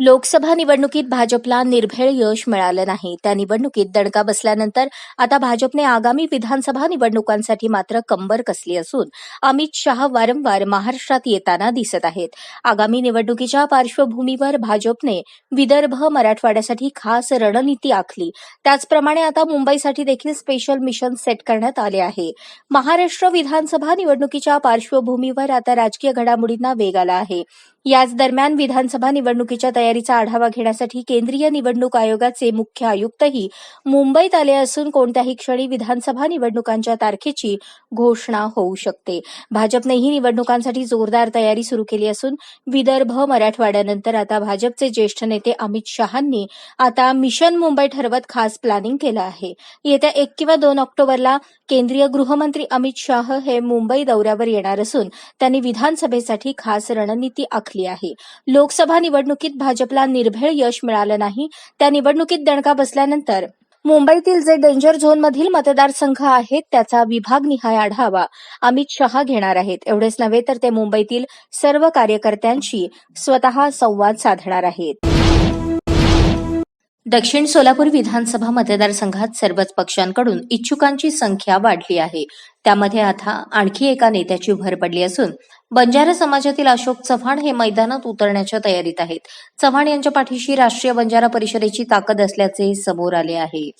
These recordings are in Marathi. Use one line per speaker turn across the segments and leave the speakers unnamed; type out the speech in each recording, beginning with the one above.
लोकसभा निवडणुकीत भाजपला निर्भेळ यश मिळालं नाही. त्या निवडणुकीत दणका बसल्यानंतर आता भाजपने आगामी विधानसभा निवडणुकांसाठी मात्र कंबर कसली असून अमित शहा वारंवार महाराष्ट्रात येताना दिसत आहेत. आगामी निवडणुकीच्या पार्श्वभूमीवर भाजपने विदर्भ मराठवाड्यासाठी खास रणनीती आखली. त्याचप्रमाणे आता मुंबईसाठी देखील स्पेशल मिशन सेट करण्यात आले आहे. महाराष्ट्र विधानसभा निवडणुकीच्या पार्श्वभूमीवर आता राजकीय घडामोडींना वेग आला आहे. याच दरम्यान विधानसभा निवडणुकीच्या तयारीचा आढावा घेण्यासाठी केंद्रीय निवडणूक आयोगाचे मुख्य आयुक्तही मुंबईत आले असून कोणत्याही क्षणी विधानसभा निवडणुकांच्या तारखेची घोषणा होऊ शकते. भाजपनेही निवडणुकांसाठी जोरदार तयारी सुरू केली असून विदर्भ मराठवाड्यानंतर आता भाजपचे ज्येष्ठ नेते अमित शहांनी आता मिशन मुंबई ठरवत खास प्लॅनिंग केलं आहे. येत्या एक किंवा दोन ऑक्टोबरला केंद्रीय गृहमंत्री अमित शाह हे मुंबई दौऱ्यावर येणार असून त्यांनी विधानसभेसाठी खास रणनीती आखली आहे. लोकसभा निवडणुकीत भाजपला निर्भेळ यश मिळालं नाही. त्या निवडणुकीत दणका बसल्यानंतर मुंबईतील जे डेंजर झोनमधील मतदारसंघ आहेत त्याचा विभागनिहाय आढावा. अमित शहा घेणार आहेत. एवढेच नव्हे तर ते मुंबईतील सर्व कार्यकर्त्यांशी स्वतः संवाद साधणार आहेत. दक्षिण सोलापूर विधानसभा मतदारसंघात सर्वच पक्षांकडून इच्छुकांची संख्या वाढली आहे. त्यामध्ये आता आणखी एका नेत्याची भर पडली असून बंजारा समाजातील अशोक चव्हाण हे मैदानात उतरण्याच्या तयारीत आहेत. चव्हाण यांच्या पाठीशी राष्ट्रीय बंजारा परिषदेची ताकद असल्याचे समोर आले आहे.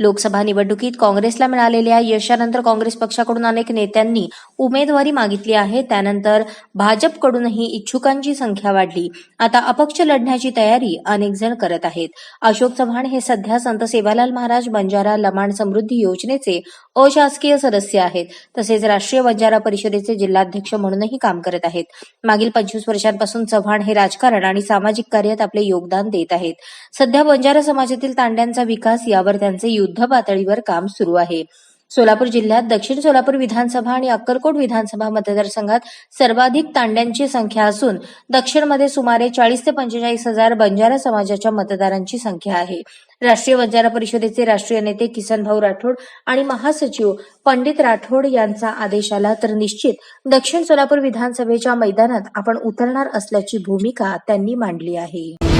लोकसभा निवडणुकीत काँग्रेसला मिळालेल्या यशानंतर काँग्रेस पक्षाकडून अनेक नेत्यांनी उमेदवारी मागितली आहे. त्यानंतर भाजपकडूनही इच्छुकांची संख्या वाढली. आता अपक्ष लढण्याची तयारी अनेक जण करत आहेत. अशोक चव्हाण हे सध्या संत सेवालाल महाराज बंजारा लमाण समृद्धी योजनेचे अशासकीय सदस्य आहेत. तसेच राष्ट्रीय बंजारा परिषदेचे जिल्हाध्यक्ष म्हणूनही काम करत आहेत. मागील पंचवीस वर्षांपासून चव्हाण हे राजकारण आणि सामाजिक कार्यात आपले योगदान देत आहेत. सध्या बंजारा समाजातील तांड्यांचा विकास यावर त्यांचे युद्ध पातळीवर काम सुरू आहे. सोलापूर जिल्ह्यात दक्षिण सोलापूर विधानसभा आणि अक्कलकोट विधानसभा मतदारसंघात सर्वाधिक तांड्यांची संख्या असून दक्षिणमध्ये सुमारे चाळीस ते पंचेचाळीस हजार बंजारा समाजाच्या मतदारांची संख्या आहे. राष्ट्रीय बंजारा परिषदेचे राष्ट्रीय नेते किसन भाऊ राठोड आणि महासचिव पंडित राठोड यांचा आदेश आला तर निश्चित दक्षिण सोलापूर विधानसभेच्या मैदानात आपण उतरणार असल्याची भूमिका त्यांनी मांडली आहे.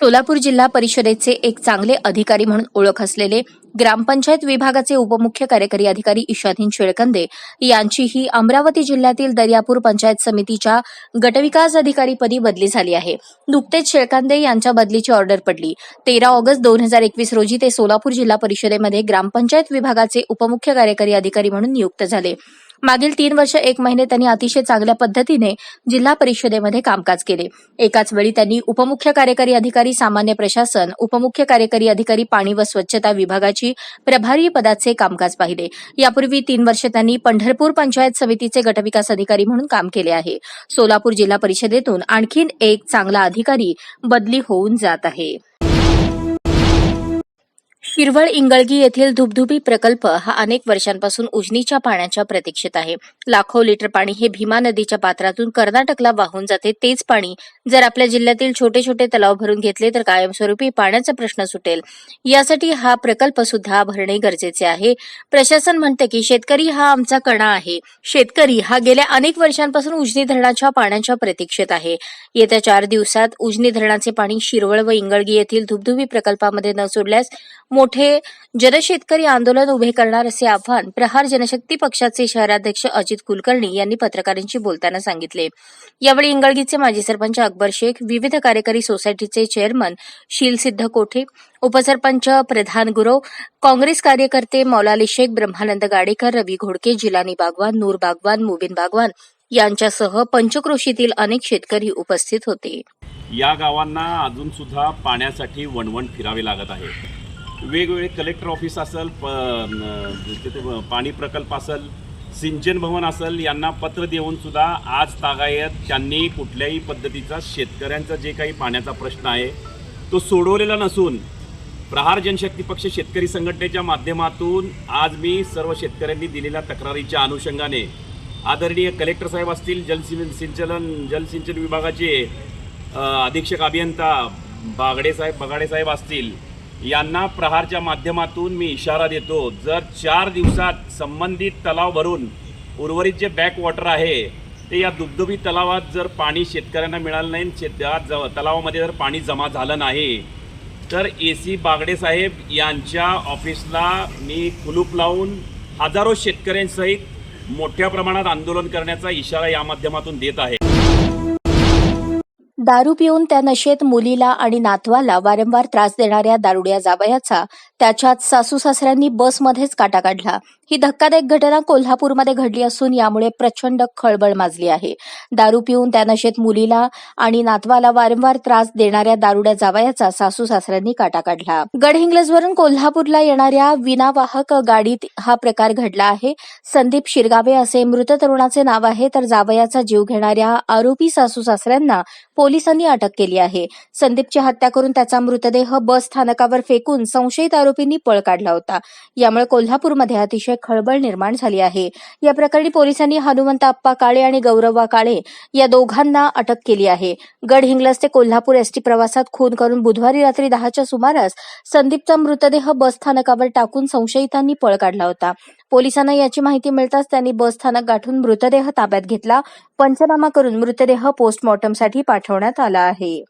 सोलापूर जिल्हा परिषदेचे एक चांगले अधिकारी म्हणून ओळख असलेले ग्रामपंचायत विभागाचे उपमुख्य कार्यकारी अधिकारी इशाधीन शेळकंदे यांचीही अमरावती जिल्ह्यातील दर्यापूर पंचायत समितीच्या गटविकास अधिकारीपदी बदली झाली आहे. नुकतेच शेळकंदे यांच्या बदलीची ऑर्डर पडली. तेरा ऑगस्ट दोन हजार एकवीस रोजी ते सोलापूर जिल्हा परिषदेमध्ये ग्रामपंचायत विभागाचे उपमुख्य कार्यकारी अधिकारी म्हणून नियुक्त झाले. मागील तीन वर्ष एक महिने त्यांनी अतिशय चांगल्या पद्धतीने जिल्हा परिषदेमध्ये कामकाज केले. एकाच वेळी त्यांनी उपमुख्य कार्यकारी अधिकारी सामान्य प्रशासन उपमुख्य कार्यकारी अधिकारी पाणी व स्वच्छता विभागाची प्रभारी पदाचे कामकाज पाहिले. यापूर्वी तीन वर्ष त्यांनी पंढरपूर पंचायत समितीचे गटविकास अधिकारी म्हणून काम केले आहे. सोलापूर जिल्हा परिषदेतून आणखीन एक चांगला अधिकारी बदली होऊन जात आहे. शिरवळ इंगळगी येथील धुबधुबी प्रकल्प हा अनेक वर्षांपासून उजनीच्या पाण्याच्या प्रतीक्षेत आहे. लाखो लिटर पाणी हे भीमा नदीच्या पात्रातून कर्नाटकला वाहून जाते. तेच पाणी जर आपल्या जिल्ह्यातील छोटे छोटे तलाव भरून घेतले तर कायमस्वरूपी पाण्याचा प्रश्न सुटेल. यासाठी हा प्रकल्प सुद्धा भरणे गरजेचे आहे. प्रशासन म्हणते की शेतकरी हा आमचा कणा आहे. शेतकरी हा गेल्या अनेक वर्षांपासून उजनी धरणाच्या पाण्याच्या प्रतीक्षेत आहे. येत्या चार दिवसात उजनी धरणाचे पाणी शिरवळ व इंगळगी येथील धुबधुबी प्रकल्पामध्ये न सोडल्यास मोठे जनशेतकरी आंदोलन उभे करणार असे आव्हान प्रहार जनशक्ती पक्षाचे शहराध्यक्ष अजित कुलकर्णी यांनी पत्रकारांशी बोलताना सांगितले. यावेळी इंगळगीचे माजी सरपंच अकबर शेख विविध कार्यकारी सोसायटीचे चेअरमन शीलसिद्ध कोठे उपसरपंच प्रधान गुरव काँग्रेस कार्यकर्ते मौलाली शेख ब्रह्मानंद गाडेकर रवी घोडके जिलानी बागवान नूर बागवान मुबिन बागवान यांच्यासह पंचक्रोशीतील अनेक शेतकरी उपस्थित होते.
या गावांना अजून सुद्धा पाण्यासाठी वणवण फिरावे लागत आहे. वेगवेगळे कलेक्टर ऑफिस असेल प तिथे पाणी प्रकल्प असेल सिंचन भवन असेल यांना पत्र देऊन सुद्धा आज तागायत त्यांनी कुठल्याही पद्धतीचा शेतकऱ्यांचा जे काही पाण्याचा प्रश्न आहे तो सोडवलेला नसून प्रहार जनशक्ती पक्ष शेतकरी संघटनेच्या माध्यमातून आज मी सर्व शेतकऱ्यांनी दिलेल्या तक्रारीच्या अनुषंगाने आदरणीय कलेक्टर साहेब असतील जलसिं सिंचलन जलसिंचन विभागाचे अधीक्षक अभियंता बागडे साहेब बगाडे साहेब असतील यांना प्रहारच्या माध्यमातून मी इशारा देतो. जर चार दिवसात संबंधित तलाव भरून उर्वरित जे बॅक वॉटर आहे ते या दुबदुबी तलावात जर पाणी शेतकऱ्यांना मिळालं नाही शेत ज तलावामध्ये जर पाणी जमा झालं नाही तर ए सी बागडे साहेब यांच्या ऑफिसला मी कुलूप लावून हजारो शेतकऱ्यांसहित मोठ्या प्रमाणात आंदोलन करण्याचा इशारा या माध्यमातून देत आहे.
दारू पिऊन त्या नशेत मुलीला आणि नातवाला वारंवार त्रास देणाऱ्या दारुड्या जावयाचा त्याच्यात सासू सासऱ्यांनी बसमध्येच काटा काढला. ही धक्कादायक घटना कोल्हापूरमध्ये घडली असून यामुळे प्रचंड खळबळ माजली आहे. दारू पिऊन त्या नशेत मुलीला आणि नातवाला वारंवार त्रास देणाऱ्या दारुड्या जावयाचा सासू सासऱ्यांनी काटा काढला. गडहिंग्लजवरून कोल्हापूरला येणाऱ्या विनावाहक गाडीत हा प्रकार घडला आहे. संदीप शिरगावे असे मृत तरुणाचे नाव आहे तर जावयाचा जीव घेणाऱ्या आरोपी सासू सासऱ्यांना पोलिसांनी अटक केली आहे. संदीपची हत्या करून त्याचा मृतदेह बस स्थानकावर फेकून संशयित आरोपींनी पळ काढला होता. यामुळे कोल्हापूरमध्ये अतिशय खळबळ निर्माण झाली आहे. या प्रकरणी पोलिसांनी हनुमंत अप्पा काळे आणि गौरव्वा काळे या दोघांना अटक केली आहे. गडहिंग्लज ते कोल्हापूर एसटी प्रवासात खून करून बुधवारी रात्री दहाच्या सुमारास संदीपचा मृतदेह बस स्थानकावर टाकून संशयितांनी पळ काढला होता. पोलिसांना याची माहिती मिळताच त्यांनी बस स्थानक गाठून मृतदेह ताब्यात घेतला. पंचनामा करून मृतदेह पोस्टमॉर्टमसाठी पाठवण्यात आला आहे.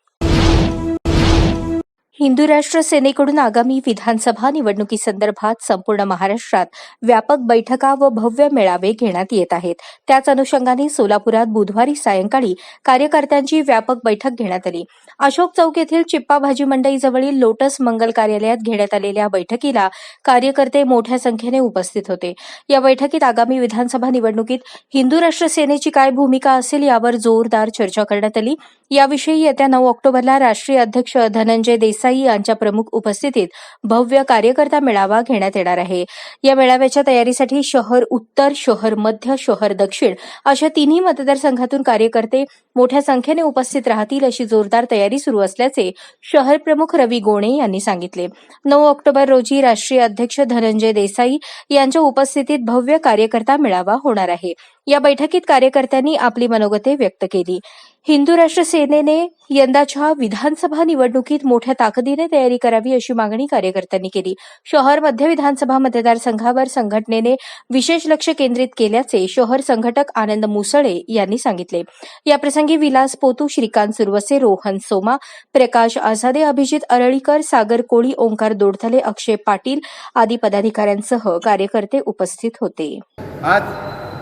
हिंदू राष्ट्र सेनेकडून आगामी विधानसभा निवडणुकीसंदर्भात संपूर्ण महाराष्ट्रात व्यापक बैठका व भव्य मेळावे घेण्यात येत आहेत. त्याच अनुषंगाने सोलापुरात बुधवारी सायंकाळी कार्यकर्त्यांची व्यापक बैठक घेण्यात आली. अशोक चौक येथील चिप्पा भाजी मंडईजवळील लोटस मंगल कार्यालयात घेण्यात आलेल्या बैठकीला कार्यकर्ते मोठ्या संख्येने उपस्थित होते. या बैठकीत आगामी विधानसभा निवडणुकीत हिंदू राष्ट्र सेनेची काय भूमिका असेल यावर जोरदार चर्चा करण्यात आली. याविषयी येत्या नऊ ऑक्टोबरला राष्ट्रीय अध्यक्ष धनंजय देसाई यांच्या प्रमुख उपस्थितीत भव्य कार्यकर्ता मेळावा घेण्यात येणार आहे. या मेळाव्याच्या तयारीसाठी शहर उत्तर शहर मध्य शहर दक्षिण अशा तिन्ही मतदारसंघातून कार्यकर्ते मोठ्या संख्येने उपस्थित राहतील अशी जोरदार तयारी सुरू असल्याचे शहर प्रमुख रवी गोणे यांनी सांगितले. नऊ ऑक्टोबर रोजी राष्ट्रीय अध्यक्ष धनंजय देसाई यांच्या उपस्थितीत भव्य कार्यकर्ता मेळावा होणार आहे. या बैठकीत कार्यकर्त्यांनी आपली मनोगते व्यक्त केली. हिंदू राष्ट्र सेनेने यंदाच्या विधानसभा निवडणुकीत मोठ्या ताकदीने तयारी करावी अशी मागणी कार्यकर्त्यांनी केली. शहर मध्य विधानसभा मतदारसंघावर संघटनेने विशेष लक्ष केंद्रित केल्याचे शहर संघटक आनंद मुसळे यांनी सांगितले. याप्रसंगी विलास पोतू श्रीकांत सुरवसे रोहन सोमा प्रकाश आझादे अभिजित अरळीकर सागर कोळी ओंकार दोडथले अक्षय पाटील आदी पदाधिकाऱ्यांसह कार्यकर्ते उपस्थित होते.
आज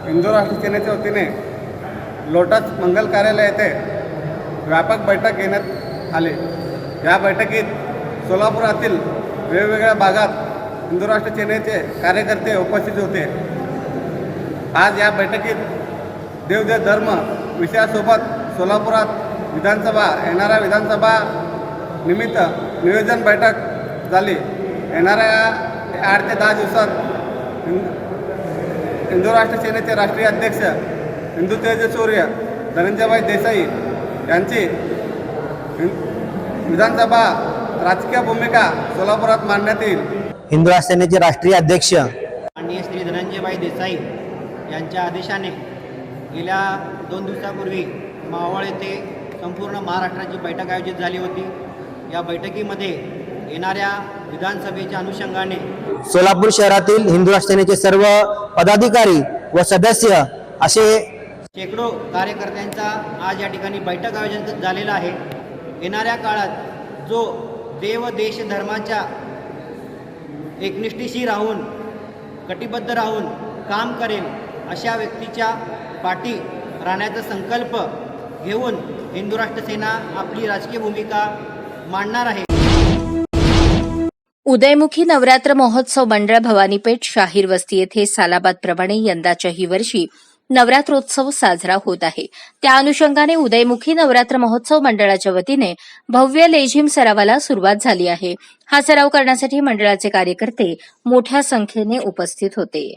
हिंदू राष्ट्र सेनेच्या वतीने लोटस मंगल कार्यालय येथे व्यापक बैठक घेण्यात आली. या बैठकीत सोलापुरातील वेगवेगळ्या भागात हिंदू राष्ट्र सेनेचे कार्यकर्ते उपस्थित होते. आज या बैठकीत देवदेव धर्म विषयासोबत सोलापुरात विधानसभा येणाऱ्या विधानसभा निमित्त नियोजन बैठक झाली. येणाऱ्या आठ ते दहा दिवसात हिंदू राष्ट्र सेनेचे राष्ट्रीय अध्यक्ष हिंदू तेज सूर्य धनंजयभाई देसाई यांची हिं- विधानसभा राजकीय भूमिका सोलापुरात मांडण्यात येईल.
हिंदू सेनेचे राष्ट्रीय अध्यक्ष.
माननीय श्री धनंजयभाई देसाई यांच्या आदेशाने गेल्या दोन दिवसापूर्वी मावळ येथे संपूर्ण महाराष्ट्राची बैठक आयोजित झाली होती. या बैठकीमध्ये येणाऱ्या विधानसभेच्या अनुषंगाने
सोलापूर शहरातील हिंदू सेनेचे सर्व पदाधिकारी व सदस्य असे
शेकडो कार्यकर्त्यांचा आज या ठिकाणी बैठक आयोजन झालेला आहे. येणाऱ्या काळात जो देव देश धर्माच्या एकनिष्ठीशी राहून कटिबद्ध राहून काम करेल अशा व्यक्तीच्या पाठी राहण्याचा संकल्प घेऊन हिंदू राष्ट्र सेना आपली राजकीय भूमिका मांडणार आहे.
उदयमुखी नवरात्र महोत्सव मंडळ भवानीपेठ शाहीर वस्ती येथे सालाबादप्रमाणे यंदाच्याही वर्षी नवरात्रोत्सव साजरा होत आहे. त्या अनुषंगाने उदयमुखी नवरात्र महोत्सव मंडळाच्या वतीने भव्य लेझिम सरावाला सुरुवात झाली आहे. हा सराव करण्यासाठी मंडळाचे कार्यकर्ते मोठ्या संख्येने उपस्थित होते.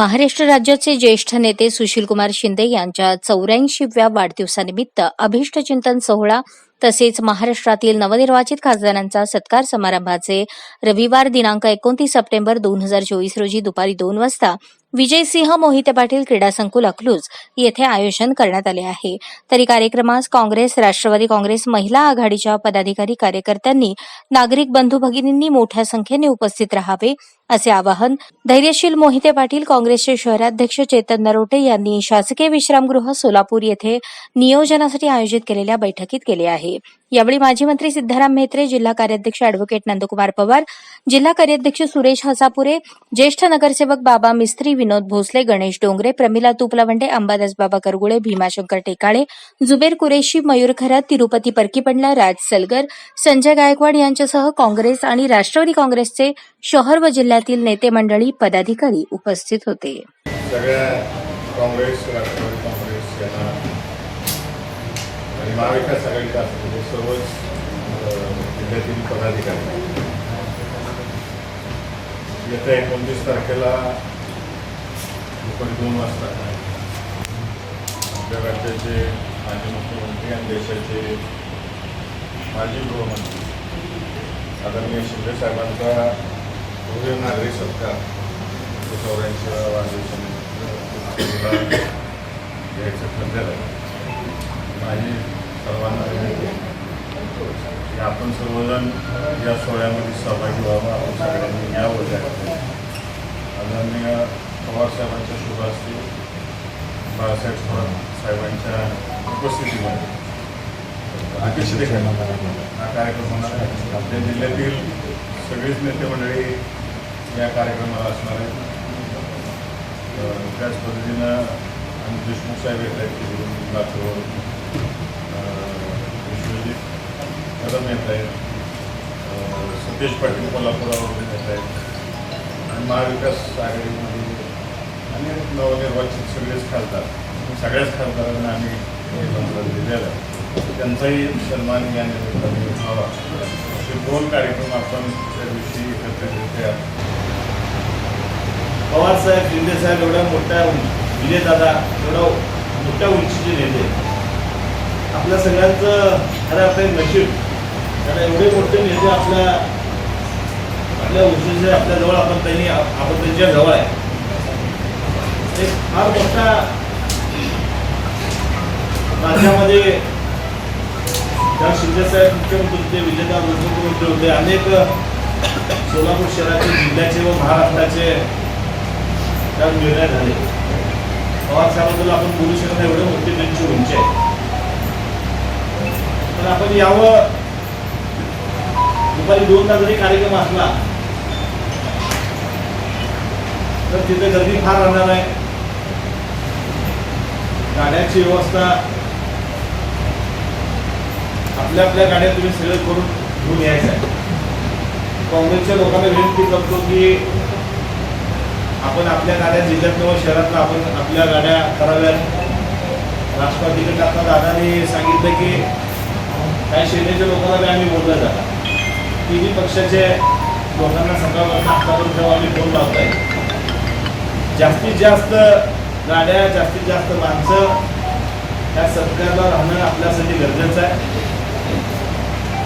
महाराष्ट्र राज्याचे ज्येष्ठ नेते सुशीलकुमार शिंदे यांच्या चौऱ्याऐंशीव्या वाढदिवसानिमित्त अभिष्टचिंतन सोहळा तसेच महाराष्ट्रातील नवनिर्वाचित खासदारांचा सत्कार समारंभाचे रविवार दिनांक एकोणतीस सप्टेंबर दोन हजार चोवीस रोजी दुपारी दोन वाजता विजयसिंह मोहिते पाटील क्रीडा संकुल अकलूज येथे आयोजन करण्यात आले आहे. तरी कार्यक्रमास काँग्रेस राष्ट्रवादी काँग्रेस महिला आघाडीच्या पदाधिकारी कार्यकर्त्यांनी नागरिक बंधू भगिनींनी मोठ्या संख्येने उपस्थित राहावे असे आवाहन धैर्यशील मोहिते पाटील काँग्रेसचे शहराध्यक्ष चेतन नरोटे यांनी शासकीय विश्रामगृह सोलापूर येथे नियोजनासाठी आयोजित केलेल्या बैठकीत केले आहे. यावेळी माजी मंत्री सिद्धाराम म्हेत्रे जिल्हा कार्याध्यक्ष अॅडव्होकेट नंदकुमार पवार जिल्हा कार्याध्यक्ष सुरेश हसापुरे ज्येष्ठ नगरसेवक बाबा मिस्त्री विनोद भोसले गणेश डोंगरे प्रमिला तुपलवंडे अंबादास बाबा करगुळे भीमाशंकर टेकाळे जुबेर कुरेशी मयूर खरात तिरुपती परकीपंडला राज सलगर संजय गायकवाड यांच्यासह काँग्रेस आणि राष्ट्रवादी काँग्रेसचे शहर व जिल्ह्यातील नेते मंडळी पदाधिकारी उपस्थित होते.
सगळ्या काँग्रेस राष्ट्रवादी काँग्रेस यांना आणि महाविकास आघाडीचा असलेले सर्वच जिल्ह्यातील पदाधिकारी. येत्या एकोणतीस तारखेला दुपारी दोन वाजता आपल्या राज्याचे माजी मुख्यमंत्री आणि देशाचे माजी गृहमंत्री आदरणीय शिंदे साहेबांचा भव्य नागरी सत्कार चौऱ्याऐंशी वाढदिवसानिमित्त घ्यायचं ठरलेलं माझी सर्वांना विनंती आहे की आपण सर्वजण या सोहळ्यामध्ये सहभागी व्हावं. आपण सगळ्यांनी यावं आदरणीय पवारसाहेबांच्या शुभ असतील बाळासाहेब थोरात साहेबांच्या उपस्थितीमध्ये. अतिशय हा कार्यक्रम होणार आहे. आपल्या जिल्ह्यातील सगळीच नेते मंडळी या कार्यक्रमाला असणार आहेत. त्याच पद्धतीनं आम्ही देशमुख साहेब येत आहेत तिकडून लातूर विश्वजित कदम येत आहेत. अं, सतीश पाटील कोल्हापुरावरून येत आहेत. आणि महाविकास आघाडीमध्ये अनेक नवनिर्वाचित सगळेच खासदार. सगळ्याच खासदारांना आम्ही दिलेला दिलेलं त्यांचाही सन्मान या निमित्ताने व्हावा. असे दोन कार्यक्रम आपण त्या दिवशी एकत्रितरित्या
पवार साहेब शिंदे साहेब एवढ्या मोठ्या विजयदादा एवढ्या मोठ्या उंचीचे नेते. आपल्या सगळ्यांचं खरं आपलं नशीब. कारण एवढे मोठे नेते आपल्या आपल्या उंचीचे आपल्याजवळ आपण त्यांनी आपण त्यांच्या जवळ आहे. एक फार मोठा राज्यामध्ये त्या शिंदे साहेब मुख्यमंत्री होते विजयदार उपमुख्यमंत्री होते अनेक सोलापूर शहराचे जिल्ह्याचे व महाराष्ट्राचे त्यात निर्णय झाले. पवार साहेबांबद्दल आपण बोलू शकत नाही एवढे मोठी त्यांची उंची आहे. तर आपण यावं. दुपारी दोन तास जरी कार्यक्रम असला तर तिथे गर्दी फार राहणार आहे. गाड्याची व्यवस्था. आपल्या आपल्या गाड्या तुम्ही सगळं करून घेऊन यायचं आहे. काँग्रेसच्या लोकांना विनंती करतो की आपण आपल्या गाड्या जिल्ह्यातलं व शहरातनं आपण आपल्या गाड्या कराव्यात. राष्ट्रवादीकडे आता दादाने सांगितलं की काही सेनेच्या लोकांना आम्ही बोललं जातात तिन्ही पक्षाचे लोकांना सकाळपासून आतापर्यंत आम्ही फोन लावताय. जास्तीत जास्त गाड्या जास्तीत जास्त माणसं त्या सत्कारला राहणं आपल्यासाठी गरजेचं आहे.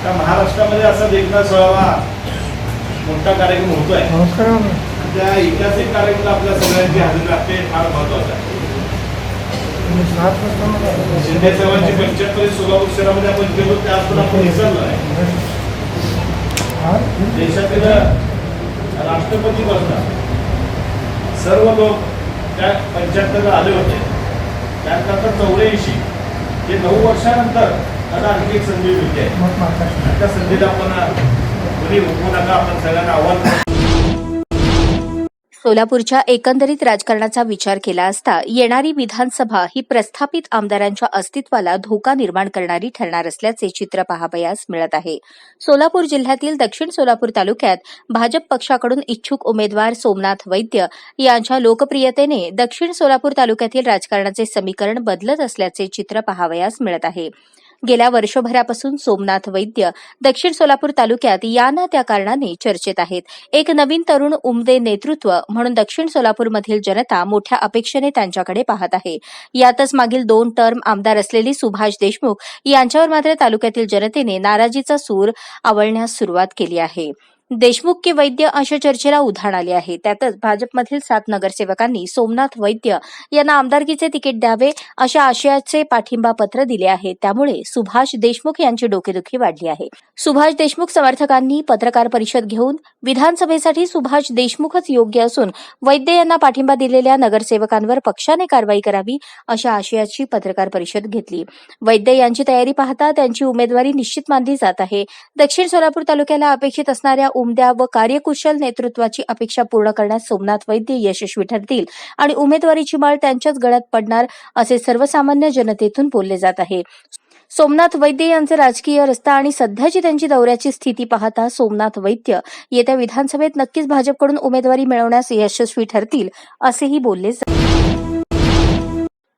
त्या महाराष्ट्रामध्ये असा देखणा सोळावा मोठा कार्यक्रम होतोय. हो, त्या ऐतिहासिक कार्यक्रम आपल्या सगळ्यांची हजेरी लागते फार महत्वाचं आहे. शिंदे साहेबांची पंच्याहत्तर सोलापूर शहरामध्ये आपण गेलो त्यात पण आपण विसरलो आहे देशातील राष्ट्रपती बनतात सर्व लोक त्या पंच्याहत्तरला आले होते. त्यानंतर चौऱ्याऐंशी हे नऊ वर्षानंतर आता आणखी एक संधी मिळते. त्या संधीला आपण कोणी रोखू नका आपण सगळ्यांना आव्हान.
सोलापूरच्या एकंदरीत राजकारणाचा विचार केला असता येणारी विधानसभा ही प्रस्थापित आमदारांच्या अस्तित्वाला धोका निर्माण करणारी ठरणार असल्याचे चित्र पाहावयास मिळत आहे. सोलापूर जिल्ह्यातील दक्षिण सोलापूर तालुक्यात भाजप पक्षाकडून इच्छुक उमेदवार सोमनाथ वैद्य यांच्या लोकप्रियतेने दक्षिण सोलापूर तालुक्यातील राजकारणाचे समीकरण बदलत असल्याचे चित्र पाहावयास मिळत आहे. गेल्या वर्षभरापासून सोमनाथ वैद्य दक्षिण सोलापूर तालुक्यात या ना त्या कारणाने चर्चेत आहेत. एक नवीन तरुण उमदे नेतृत्व म्हणून दक्षिण सोलापूरमधील जनता मोठ्या अपेक्षेने त्यांच्याकडे पाहत आहे. यातच मागील दोन टर्म आमदार असलेली सुभाष देशमुख यांच्यावर मात्र तालुक्यातील जनतेने नाराजीचा सूर आवळण्यास सुरुवात केली आहे. देशमुख के वैद्य अशा चर्चेला उधाण आले आहे. त्यातच भाजपमधील सात नगरसेवकांनी सोमनाथ वैद्य यांना आमदारकीचे तिकीट द्यावे अशा आशयाचे पाठिंबा पत्र दिले आहे. त्यामुळे सुभाष देशमुख यांची डोकेदुखी वाढली आहे. सुभाष देशमुख समर्थकांनी पत्रकार परिषद घेऊन विधानसभेसाठी सुभाष देशमुखच योग्य असून वैद्य यांना पाठिंबा दिलेल्या नगरसेवकांवर पक्षाने कारवाई करावी अशा आशयाची पत्रकार परिषद घेतली. वैद्य यांची तयारी पाहता त्यांची उमेदवारी निश्चित मानली जात आहे. दक्षिण सोलापूर तालुक्याला अपेक्षित असणाऱ्या उमद्या व कार्यकुशल नेतृत्वाची अपेक्षा पूर्ण करण्यात सोमनाथ वैद्य यशस्वी ठरतील आणि उमेदवारीची माळ त्यांच्याच गळ्यात पडणार असे सर्वसामान्य जनतेतून बोलले जात आहे. सोमनाथ वैद्य यांचे राजकीय रस्ता आणि सध्याची त्यांची दौऱ्याची स्थिती पाहता सोमनाथ वैद्य येत्या विधानसभेत नक्कीच भाजपकडून उमेदवारी मिळवण्यास यशस्वी ठरतील असेही बोलले जाते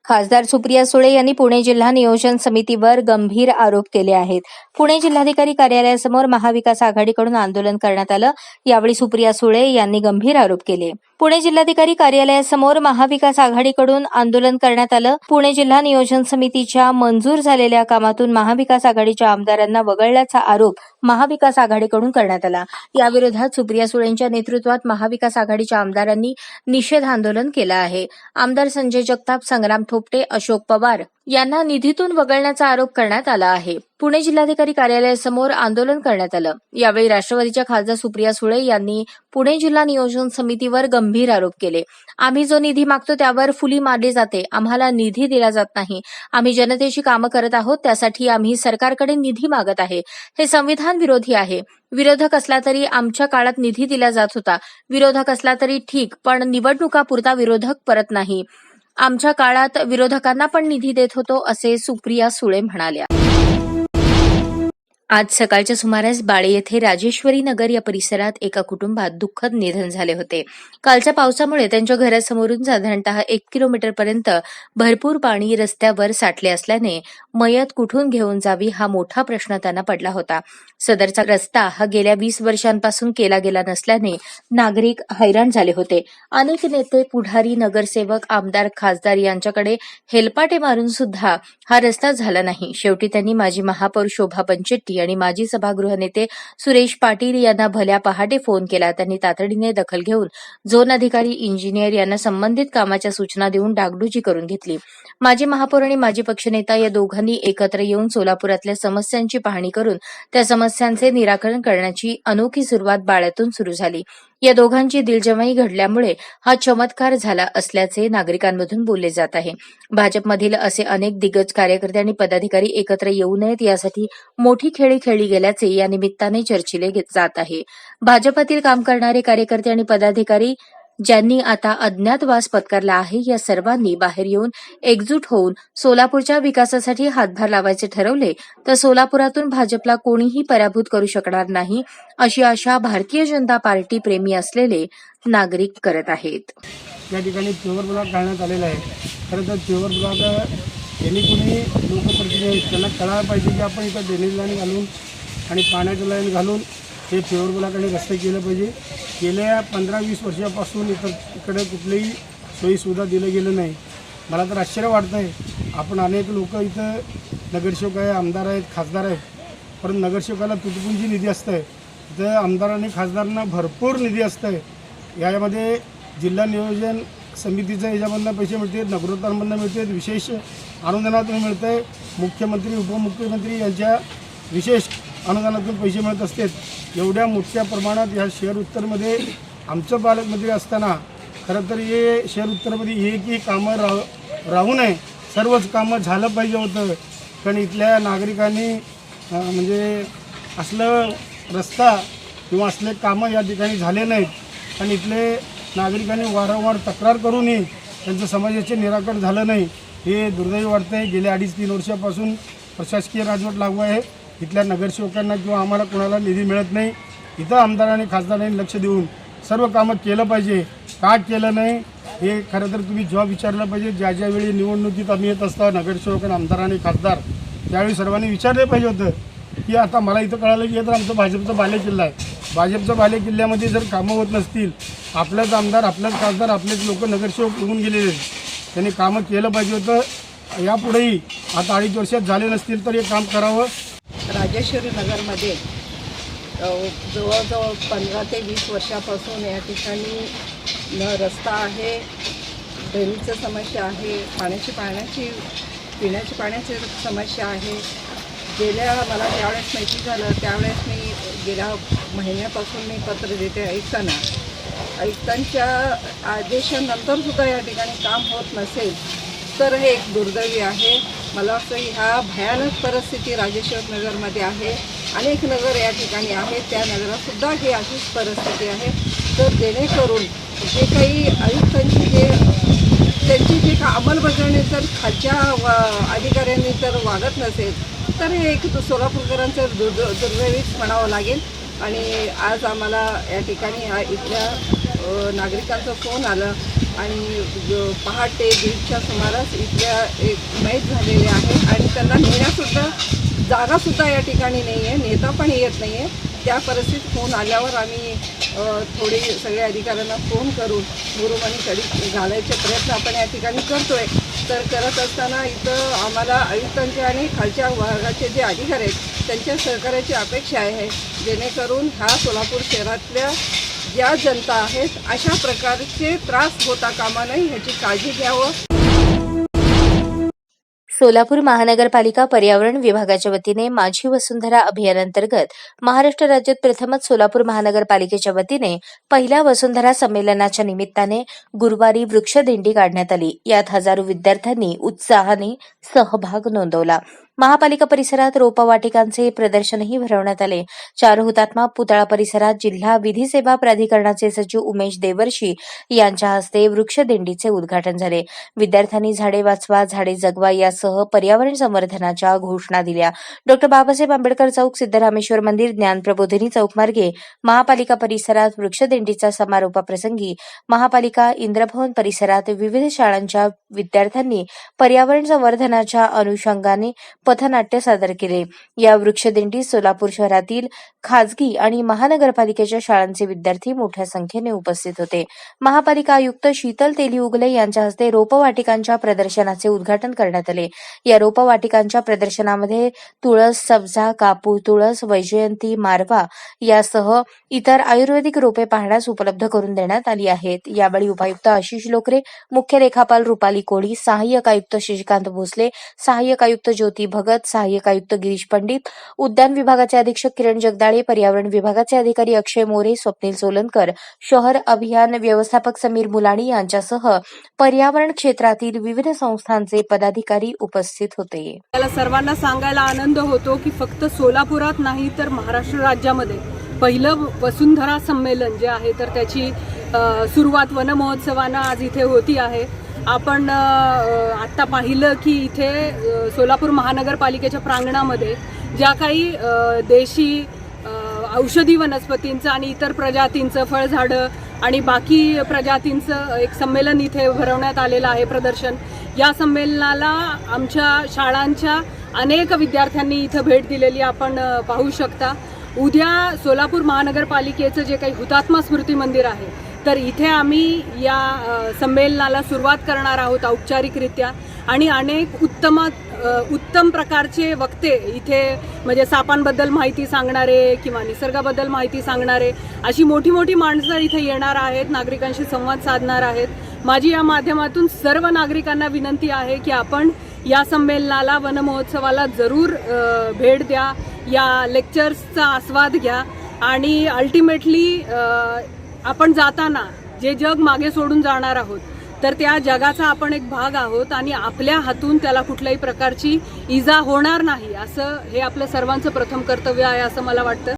खासदार सुप्रिया सुळे यांनी पुणे जिल्हा नियोजन समितीवर गंभीर आरोप केले आहेत. पुणे जिल्हाधिकारी कार्यालयासमोर महाविकास आघाडीकडून आंदोलन करण्यात आलं यावेळी सुप्रिया सुळे यांनी गंभीर आरोप केले. पुणे जिल्हाधिकारी कार्यालयासमोर महाविकास आघाडीकडून आंदोलन करण्यात आलं. पुणे जिल्हा नियोजन समितीच्या मंजूर झालेल्या कामातून महाविकास आघाडीच्या आमदारांना वगळल्याचा आरोप महाविकास आघाडीकडून करण्यात आला. याविरोधात सुप्रिया सुळेंच्या नेतृत्वात महाविकास आघाडीच्या आमदारांनी निषेध आंदोलन केलं आहे. आमदार संजय जगताप संग्राम थोपटे अशोक पवार यांना निधीतून वगळण्याचा आरोप करण्यात आला आहे. पुणे जिल्हाधिकारी कार्यालयासमोर आंदोलन करण्यात आलं. यावेळी राष्ट्रवादीच्या खासदार सुप्रिया सुळे यांनी पुणे जिल्हा नियोजन समितीवर गंभीर आरोप केले. आम्ही जो निधी मागतो त्यावर फुली मारली जाते. आम्हाला निधी दिला जात नाही. आम्ही जनतेची कामं करत आहोत त्यासाठी आम्ही सरकारकडे निधी मागत आहे. हे संविधान विरोधी आहे. विरोधक असला तरी आमच्या काळात निधी दिला जात होता. विरोधक असला तरी ठीक पण निवडणुकापुरता विरोधक परत नाही. आमच्या काळात विरोधकांना पण निधी देत होतो असे सुप्रिया सुळे म्हणाल्या. आज सकाळच्या सुमारास बाळे येथे राजेश्वरी नगर या परिसरात एका कुटुंबात दुःखद निधन झाले होते. कालच्या पावसामुळे त्यांच्या घरासमोरून साधारणतः एक किलोमीटरपर्यंत भरपूर पाणी रस्त्यावर साठले असल्याने मयत कुठून घेऊन जावी हा मोठा प्रश्न त्यांना पडला होता. सदरचा रस्ता हा गेल्या वीस वर्षांपासून केला गेला नसल्याने नागरिक हैराण झाले होते. अनेक नेते पुढारी नगरसेवक आमदार खासदार यांच्याकडे हेलपाटे मारून सुद्धा हा रस्ता झाला नाही. शेवटी त्यांनी माजी महापौर शोभा पंचेट्टी आणि माजी सभागृह नेते सुरेश पाटील यांना भल्या पहाटे फोन केला. त्यांनी तातडीने दखल घेऊन झोन अधिकारी इंजिनियर यांना संबंधित कामाच्या सूचना देऊन डागडुजी करून घेतली. माजी महापौर आणि माजी पक्षनेता या दोघांनी एकत्र येऊन सोलापुरातल्या समस्यांची पाहणी करून त्या समस्यांचे निराकरण करण्याची अनोखी सुरुवात बाळ्यातून सुरू झाली. या दोघांची दिलजमाई घडल्यामुळे हा चमत्कार झाला असल्याचे नागरिकांमधून बोलले जात आहे. भाजपमधील असे अनेक दिग्गज कार्यकर्ते आणि पदाधिकारी एकत्र येऊ नयेत यासाठी मोठी खेळी खेळली गेल्याचे या निमित्ताने चर्चिले जात आहे. भाजपातील काम करणारे कार्यकर्ते आणि पदाधिकारी ज्यांनी आता अज्ञातवास पत्करला आहे या सर्वांनी बाहेर येऊन एकजूट होऊन सोलापूरच्या विकासासाठी हातभार लावायचे ठरवले तर सोलापुरातून भाजपला कोणीही पराभूत करू शकणार नाही अशी आशा भारतीय जनता पार्टी प्रेमी असलेले नागरिक करत आहेत.
या ठिकाणी प्युअर ब्लॉक घालण्यात आलेला आहे. खरं तर प्युअर ब्लॉक यांनी कोणी लोकप्रतिनिधी त्यांना कळायला पाहिजे की आपण इथं ड्रेनेज लाईन घालून आणि पाण्याचं लाईन घालून हे प्युअर गुलाकडे रस्ते केलं पाहिजे. गेल्या पंधरा वीस वर्षापासून इतर इकडे कुठलीही सोयीसुविधा दिलं गेलं नाही. मला तर आश्चर्य वाटतं आहे आपण अनेक लोक इथं नगरसेवक आहे आमदार आहेत खासदार आहेत. परंतु नगरसेवकाला तुटपुंजी निधी असतं आहे इथं आमदार आणि खासदारांना भरपूर निधी असतं आहे यामध्ये जिल्हा नियोजन समितीचं याच्यामधनं पैसे मिळते नगरोत्तरांमधनं मिळते विशेष अनुदानातून मिळतं आहे मुख्यमंत्री उपमुख्यमंत्री यांच्या विशेष अनुदानातून पैसे मिळत असतात एवढ्या मोठ्या प्रमाणात ह्या शहर उत्तरमध्ये आमचं पालकमंत्री असताना खरं तर हे शहर उत्तरमध्ये एकही कामं राह राहू नये सर्वच कामं झालं पाहिजे होतं. कारण इथल्या नागरिकांनी म्हणजे असलं रस्ता किंवा असले कामं या ठिकाणी झाले नाहीत. आणि इथले नागरिकांनी वारंवार तक्रार करूनही त्यांचं समाजाचे निराकरण झालं नाही. हे दुर्दैवी वाटतं आहे गेल्या अडीच तीन वर्षापासून प्रशासकीय राजवट लागू आहे. इथल्या नगरसेवकांना किंवा आम्हाला कोणाला निधी मिळत नाही इथं आमदारांनी खासदारांनी लक्ष देऊन सर्व कामं केलं पाहिजे. का केलं नाही? हे खरं तर तुम्ही जॉब विचारलं पाहिजे ज्या ज्या वेळी निवडणुकीत आम्ही येत असता नगरसेवक आणि आमदार आणि खासदार त्यावेळी सर्वांनी विचारले पाहिजे होतं. की आता मला इथं कळालं की तर आमचं भाजपचं बाले किल्ला आहे. भाजपचं बाले किल्ल्यामध्ये जर कामं होत नसतील आपल्याच आमदार आपल्याच खासदार आपलेच लोक नगरसेवक होऊन गेलेले आहेत. त्यांनी कामं केलं पाहिजे होतं. यापुढेही आता अडीच वर्षात झाले नसतील तर हे काम करावं.
राजेश्वरी नगरमध्ये जवळजवळ पंधरा ते वीस वर्षापासून या ठिकाणी न रस्ता आहे ड्रेनेजचं समस्या आहे पाण्याची पाण्याची पिण्याची पाण्याची समस्या आहे. गेल्या मला ज्यावेळेस माहिती झालं त्यावेळेस मी गेल्या महिन्यापासून मी पत्र देते ऐकताना. आयुक्तांच्या आदेशानंतरसुद्धा या ठिकाणी काम होत नसेल तर हे एक दुर्दैवी आहे. मला असं ह्या भयानक परिस्थिती राजेश्वर नगरमध्ये आहे. अनेक नगर या ठिकाणी आहेत. त्या नगरातसुद्धा ही अशीच परिस्थिती आहे. तर जेणेकरून जे काही आयुक्तांची जे त्यांची जी का अंमलबजावणी जर खालच्या व- अधिकाऱ्यांनी जर वागत नसेल तर हे एक सोलापूरकरांचं दुर्द दुर्दैवीच म्हणावं लागेल. आणि आज आम्हाला या ठिकाणी हा इथल्या नागरिकांचं फोन आलं. आणि पहाटे दीडच्या सुमारास इथल्या एक मैत झालेले आहे. आणि त्यांना नेण्यासुद्धा जागासुद्धा या ठिकाणी नाही आहे नेता पण येत नाही आहे त्या परिस्थितीत फोन आल्यावर आम्ही थोडे थोडी सगळ्या अधिकाऱ्यांना फोन करून गुरुमणी कडी घालायचे प्रयत्न आपण या ठिकाणी करतोय. तर करत असताना इथं आम्हाला आयुक्तांचे आणि खालच्या भागाचे जे अधिकारी आहेत त्यांच्या सहकार्याची अपेक्षा आहे जेणेकरून ह्या सोलापूर शहरातल्या ज्या जनता आहेत अशा प्रकारचे त्रास होता कामा नये ह्याची काळजी घ्यावं.
सोलापूर महानगरपालिका पर्यावरण विभागाच्या वतीने माझी वसुंधरा अभियानांतर्गत महाराष्ट्र राज्यात प्रथमच सोलापूर महानगरपालिकेच्या वतीने पहिल्या वसुंधरा संमेलनाच्या निमित्ताने गुरुवारी वृक्षदिंडी काढण्यात आली. यात हजारो विद्यार्थ्यांनी उत्साहाने सहभाग नोंदवला. महापालिका परिसरात रोपवाटिकांचे प्रदर्शनही भरवण्यात आले. चार हुतात्मा पुतळा परिसरात जिल्हा विधी सेवा प्राधिकरणाचे सचिव उमेश देवर्षी यांच्या हस्ते वृक्षदिंडीचे उद्घाटन झाले. विद्यार्थ्यांनी झाडे वाचवा झाडे जगवा यासह पर्यावरण संवर्धनाच्या घोषणा दिल्या. डॉक्टर बाबासाहेब आंबेडकर चौक सिद्धरामेश्वर मंदिर ज्ञानप्रबोधिनी चौक मार्गे महापालिका परिसरात वृक्षदिंडीचा समारोपाप्रसंगी महापालिका इंद्रभवन परिसरात विविध शाळांच्या विद्यार्थ्यांनी पर्यावरण संवर्धनाच्या अनुषंगाने पथनाट्य सादर केले. या वृक्षदिंडीत सोलापूर शहरातील खाजगी आणि महानगरपालिकेच्या शाळांचे विद्यार्थी मोठ्या संख्येने उपस्थित होते. महापालिका आयुक्त शीतल तेली उगले यांच्या हस्ते रोपवाटिकांच्या प्रदर्शनाचे उद्घाटन करण्यात आले. या रोपवाटिकांच्या प्रदर्शनामध्ये तुळस सब्जा कापूर तुळस वैजयंती मारवा यासह इतर आयुर्वेदिक रोपे पाहण्यास उपलब्ध करून देण्यात आली आहेत. यावेळी उपायुक्त आशिष लोकरे मुख्य लेखापाल रुपाली कोळी सहाय्यक आयुक्त शशिकांत भोसले सहाय्यक आयुक्त ज्योती भगत सहाय्यक आयुक्त गिरीश पंडित उद्यान विभागाचे अधीक्षक किरण जगदाळे पर्यावरण विभागाचे अधिकारी अक्षय मोरे स्वप्नील सोलनकर शहर अभियान व्यवस्थापक समीर मुलाणी यांच्यासह पर्यावरण क्षेत्रातील विविध संस्थांचे पदाधिकारी उपस्थित होते.
मला सर्वांना सांगायला आनंद होतो की फक्त सोलापुरात नाही तर महाराष्ट्र राज्यामध्ये पहिलं वसुंधरा संमेलन जे आहे तर त्याची सुरुवात वनमहोत्सवानं आज इथे होती आहे. आपण आत्ता पाहिलं की इथे सोलापूर महानगरपालिकेच्या प्रांगणामध्ये ज्या काही देशी औषधी वनस्पतींचं आणि इतर प्रजातींचं फळझाडं आणि बाकी प्रजातींचं एक संमेलन इथे भरवण्यात आलेलं आहे प्रदर्शन या संमेलनाला आमच्या शाळांच्या अनेक विद्यार्थ्यांनी इथं भेट दिलेली आपण पाहू शकता. उद्या सोलापूर महानगरपालिकेचं जे काही हुतात्मा स्मृती मंदिर आहे तर इथे आम्ही या संमेलनाला सुरुवात करणार आहोत औपचारिकरित्या. आणि अनेक उत्तम उत्तम प्रकारचे वक्ते इथे म्हणजे सापांबद्दल माहिती सांगणारे किंवा निसर्गाबद्दल माहिती सांगणारे अशी मोठी मोठी माणसं इथे येणार आहेत नागरिकांशी संवाद साधणार आहेत माझी या माध्यमातून सर्व नागरिकांना विनंती आहे की आपण या संमेलनाला वन महोत्सवाला जरूर भेट द्या या लेक्चर्सचा आस्वाद घ्या आणि अल्टिमेटली आपण जाताना जे जग मागे सोडून जाणार आहोत तर त्या जगाचा आपण एक भाग आहोत आणि आपल्या हातून त्याला कुठल्याही प्रकारची इजा होणार नाही असं हे आपलं सर्वांचं प्रथम कर्तव्य आहे असं मला वाटतं.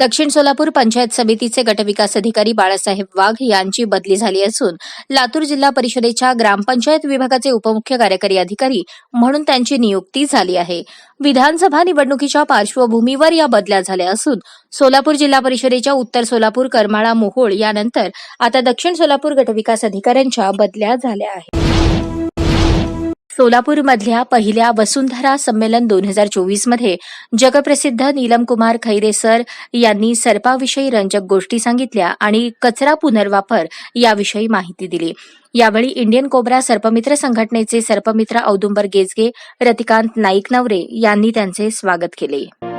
दक्षिण सोलापूर पंचायत समितीचे गटविकास अधिकारी बाळासाहेब वाघ यांची बदली झाली असून लातूर जिल्हा परिषदेच्या ग्रामपंचायत विभागाचे उपमुख्य कार्यकारी अधिकारी म्हणून त्यांची नियुक्ती झाली आहे. विधानसभा निवडणुकीच्या पार्श्वभूमीवर या बदल्या झाल्या असून सोलापूर जिल्हा परिषदेच्या उत्तर सोलापूर करमाळा मोहोळ यानंतर आता दक्षिण सोलापूर गटविकास अधिकाऱ्यांच्या बदल्या झाल्या आहेत. सोलापूरमधल्या पहिल्या वसुंधरा संमेलन दोन हजार चोवीसमध्ये जगप्रसिद्ध नीलमकुमार खैरे सर यांनी सर्पाविषयी रंजक गोष्टी सांगितल्या आणि कचरा पुनर्वापर याविषयी माहिती दिली. यावेळी इंडियन कोबरा सर्पमित्र संघटनेचे सर्पमित्र औदुंबर गेजगे रतिकांत नाईक नवरे यांनी त्यांचे स्वागत केले.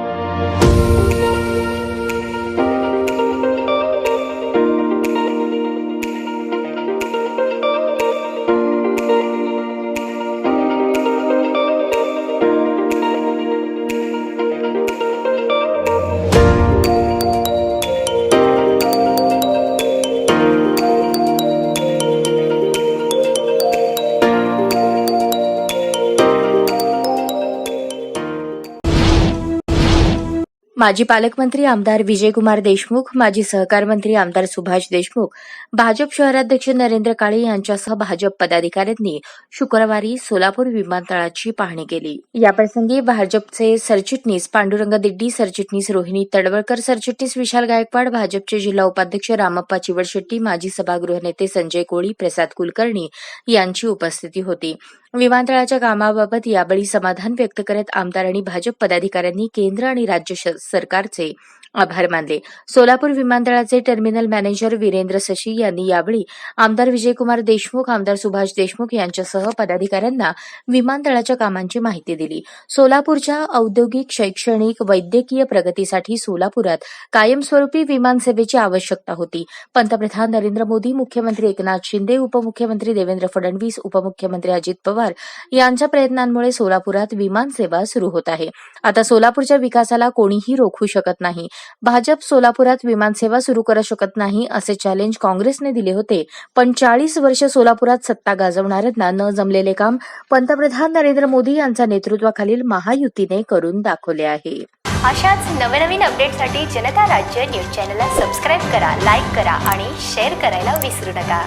माजी पालकमंत्री आमदार विजयकुमार देशमुख माजी सहकार मंत्री आमदार सुभाष देशमुख भाजप शहराध्यक्ष नरेंद्र काळे यांच्यासह भाजप पदाधिकाऱ्यांनी शुक्रवारी सोलापूर विमानतळाची पाहणी केली. याप्रसंगी भाजपचे सरचिटणीस पांडुरंग दिड्डी सरचिटणीस रोहिणी तडवळकर सरचिटणीस विशाल गायकवाड भाजपचे जिल्हा उपाध्यक्ष रामप्पा चिवडशेट्टी माजी सभागृह नेते संजय कोळी प्रसाद कुलकर्णी यांची उपस्थिती होती. विमानतळाच्या कामाबाबत यावेळी समाधान व्यक्त करत आमदार आणि भाजप पदाधिकाऱ्यांनी केंद्र आणि राज्य सरकारचे आभार मानले सोलापूर विमानतळाचे टर्मिनल मॅनेजर वीरेंद्र शशी यांनी यावेळी आमदार विजयकुमार देशमुख आमदार सुभाष देशमुख यांच्यासह पदाधिकाऱ्यांना विमानतळाच्या कामांची माहिती दिली. सोलापूरच्या औद्योगिक शैक्षणिक वैद्यकीय प्रगतीसाठी सोलापुरात कायमस्वरूपी विमानसेवेची आवश्यकता होती. पंतप्रधान नरेंद्र मोदी मुख्यमंत्री एकनाथ शिंदे उपमुख्यमंत्री देवेंद्र फडणवीस उपमुख्यमंत्री अजित पवार यांच्या प्रयत्नांमुळे सोलापुरात विमानसेवा सुरू होत आहे. आता सोलापूरच्या विकासाला कोणीही रोखू शकत नाही. भाजप सोलापुरात विमानसेवा सुरू करू शकत नाही असे चॅलेंज काँग्रेसने दिले होते. पण चाळीस वर्ष सोलापुरात सत्ता गाजवणाऱ्यांना न जमलेले काम पंतप्रधान नरेंद्र मोदी यांच्या नेतृत्वाखालील महायुतीने करून दाखवले आहे.
अशाच नवनवीन अपडेटसाठी जनता राज्य न्यूज चॅनलला सबस्क्राईब करा लाईक करा आणि शेअर करायला विसरू नका.